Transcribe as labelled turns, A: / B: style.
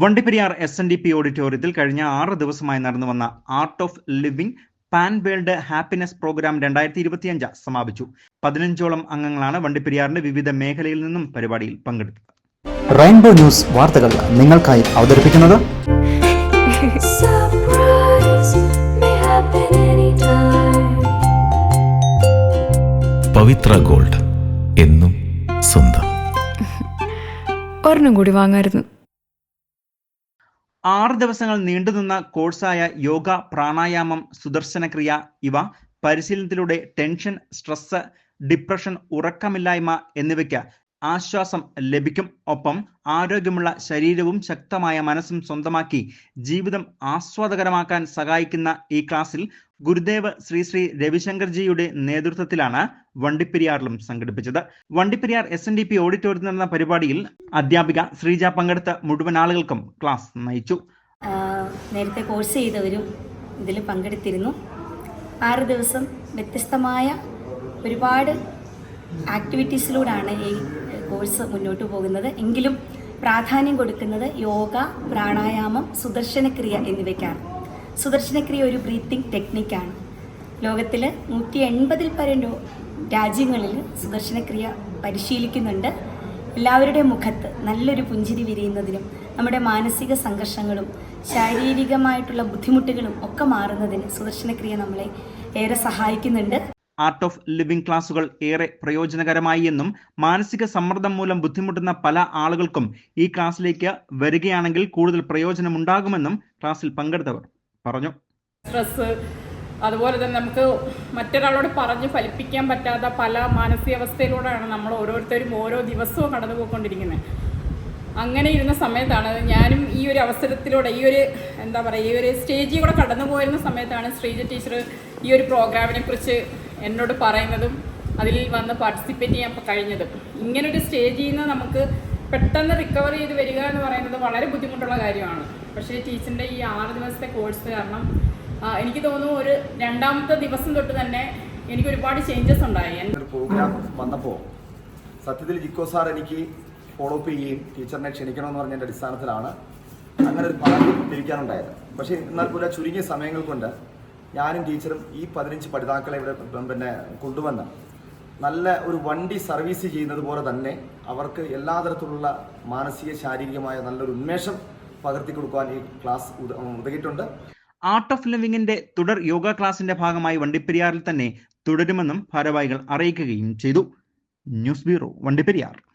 A: Vandiperiyar S N D P ഓഡിറ്റോറിയത്തിൽ കഴിഞ്ഞ ആറ് ദിവസമായി നടന്നു വന്ന art of living pan world happiness programme രണ്ടായിരത്തി ഇരുപത്തിയഞ്ച് സമാപിച്ചു. പതിനഞ്ചോളം അംഗങ്ങളാണ് വണ്ടിപ്പെരിയാറിന്റെ വിവിധ മേഖലയിൽ നിന്നും പരിപാടിയിൽ പങ്കെടുത്തത്.
B: റെയിൻബോ ന്യൂസ് വാർത്തകൾ നിങ്ങൾക്കായി അവതരിപ്പിക്കുന്നത്.
C: പവിത്ര ഗോൾഡ് എന്നും സ്വന്തം.
D: ഒരെണ്ണം കൂടി വാങ്ങായിരുന്നു.
A: ആറ് ദിവസങ്ങൾ നീണ്ടുനിന്ന കോഴ്സായ യോഗ പ്രാണായാമം സുദർശനക്രിയ ഇവ പരിശീലനത്തിലൂടെ ടെൻഷൻ സ്ട്രെസ് ഡിപ്രഷൻ ഉറക്കമില്ലായ്മ എന്നിവയ്ക്ക് ആശ്വാസം ലഭിക്കും. ഒപ്പം ആരോഗ്യമുള്ള ശരീരവും ശക്തമായ മനസ്സും സ്വന്തമാക്കി ജീവിതം ആസ്വാദകരമാക്കാൻ സഹായിക്കുന്ന ഈ ക്ലാസ്സിൽ ഗുരുദേവ് ശ്രീ ശ്രീ രവിശങ്കർജിയുടെ നേതൃത്വത്തിലാണ് വണ്ടിപ്പെരിയാറിലും സംഘടിപ്പിച്ചത്. Vandiperiyar S N D P ഓഡിറ്റോറിയത്തിൽ നടന്ന പരിപാടിയിൽ അധ്യാപിക ശ്രീജ പങ്കെടുത്ത മുഴുവൻ ആളുകൾക്കും ക്ലാസ് നയിച്ചു.
E: നേരത്തെ കോഴ്സ് ചെയ്തവരും ഇതിൽ പങ്കെടുത്തിരുന്നു. ആറ് ദിവസം വ്യത്യസ്തമായ ഒരുപാട് ആക്ടിവിറ്റീസിലൂടെയാണ് ഈ കോഴ്സ് മുന്നോട്ട് പോകുന്നത്. എങ്കിലും പ്രാധാന്യം കൊടുക്കുന്നത് യോഗ പ്രാണായാമം സുദർശനക്രിയ എന്നിവയ്ക്കാണ്. സുദർശനക്രിയ ഒരു ബ്രീത്തിങ് ടെക്നിക്കാണ്. ലോകത്തിൽ നൂറ്റി എൺപതിൽ പരം രാജ്യങ്ങളിൽ സുദർശനക്രിയ പരിശീലിക്കുന്നുണ്ട്. എല്ലാവരുടെ മുഖത്ത് നല്ലൊരു പുഞ്ചിരി വിരിയുന്നതിനും നമ്മുടെ മാനസിക സംഘർഷങ്ങളും ശാരീരികമായിട്ടുള്ള ബുദ്ധിമുട്ടുകളും ഒക്കെ മാറുന്നതിന് സുദർശനക്രിയ നമ്മളെ ഏറെ സഹായിക്കുന്നുണ്ട്.
A: ആർട്ട് ഓഫ് ലിവിംഗ് ക്ലാസുകൾ ഏറെ പ്രയോജനകരമായി എന്നും മാനസിക സമ്മർദ്ദം മൂലം ബുദ്ധിമുട്ടുന്ന പല ആളുകൾക്കും ഈ ക്ലാസ്സിലേക്ക് വരികയാണെങ്കിൽ കൂടുതൽ പ്രയോജനമുണ്ടാകുമെന്നും ക്ലാസ്സിൽ പങ്കെടുത്തവർ പറഞ്ഞു.
F: സ്ട്രെസ് അതുപോലെ തന്നെ നമുക്ക് മറ്റൊരാളോട് പറഞ്ഞ് ഫലിപ്പിക്കാൻ പറ്റാത്ത പല മാനസികാവസ്ഥയിലൂടെയാണ് നമ്മൾ ഓരോരുത്തരും ഓരോ ദിവസവും കടന്നു പോയിക്കൊണ്ടിരിക്കുന്നത് അങ്ങനെ ഇരുന്ന സമയത്താണ് ഞാനും ഈ ഒരു അവസരത്തിലൂടെ ഈ ഒരു എന്താ പറയുക ഈ ഒരു സ്റ്റേജിൽ കൂടെ കടന്നു പോയിരുന്ന സമയത്താണ് ശ്രീജ ടീച്ചർ ഈ ഒരു പ്രോഗ്രാമിനെ കുറിച്ച് എന്നോട് പറയുന്നതും അതിൽ വന്ന് പാർട്ടിസിപ്പേറ്റ് ചെയ്യാൻ കഴിഞ്ഞതും. ഇങ്ങനൊരു സ്റ്റേജിൽ നിന്ന് നമുക്ക് പെട്ടെന്ന് റിക്കവർ ചെയ്ത് വരിക എന്ന് പറയുന്നത് വളരെ ബുദ്ധിമുട്ടുള്ള കാര്യമാണ്. പക്ഷേ ടീച്ചറിന്റെ ഈ ആറ് ദിവസത്തെ കോഴ്സ് കാരണം എനിക്ക് തോന്നുന്നു ഒരു രണ്ടാമത്തെ ദിവസം തൊട്ട് തന്നെ എനിക്ക് ഒരുപാട് ചേഞ്ചസ് ഉണ്ടായി.
G: പ്രോഗ്രാം വന്നപ്പോൾ സത്യത്തിൽ ജിക്കോ സാർ എനിക്ക് ഫോളോ അപ്പ് ചെയ്യുകയും ടീച്ചറിനെ ക്ഷണിക്കണമെന്ന് പറഞ്ഞതിന്റെ അടിസ്ഥാനത്തിലാണ് അങ്ങനെ ഒരു ഭാഗ്യം ലഭിക്കാനുണ്ടായത് പക്ഷേ എന്നാൽ പോലും ചുരുങ്ങിയ സമയങ്ങൾ കൊണ്ട് ഞാനും ടീച്ചറും ഈ പതിനഞ്ച് പഠിതാക്കളെ ഇവിടെ പിന്നെ കൊണ്ടുവന്ന് നല്ല ഒരു വണ്ടി സർവീസ് ചെയ്യുന്നത് പോലെ തന്നെ അവർക്ക് എല്ലാ തരത്തിലുള്ള മാനസിക ശാരീരികമായ നല്ലൊരു ഉന്മേഷം പകർത്തി കൊടുക്കുവാൻ ഈ ക്ലാസ് ഉത- ഉതകിയിട്ടുണ്ട്.
A: ആർട്ട് ഓഫ് ലിവിംഗിന്റെ തുടർ യോഗ ക്ലാസിന്റെ ഭാഗമായി വണ്ടിപ്പെരിയാറിൽ തന്നെ തുടരുമെന്നും ഭാരവാഹികൾ അറിയിക്കുകയും ചെയ്തു. News bureau Vandiperiyar.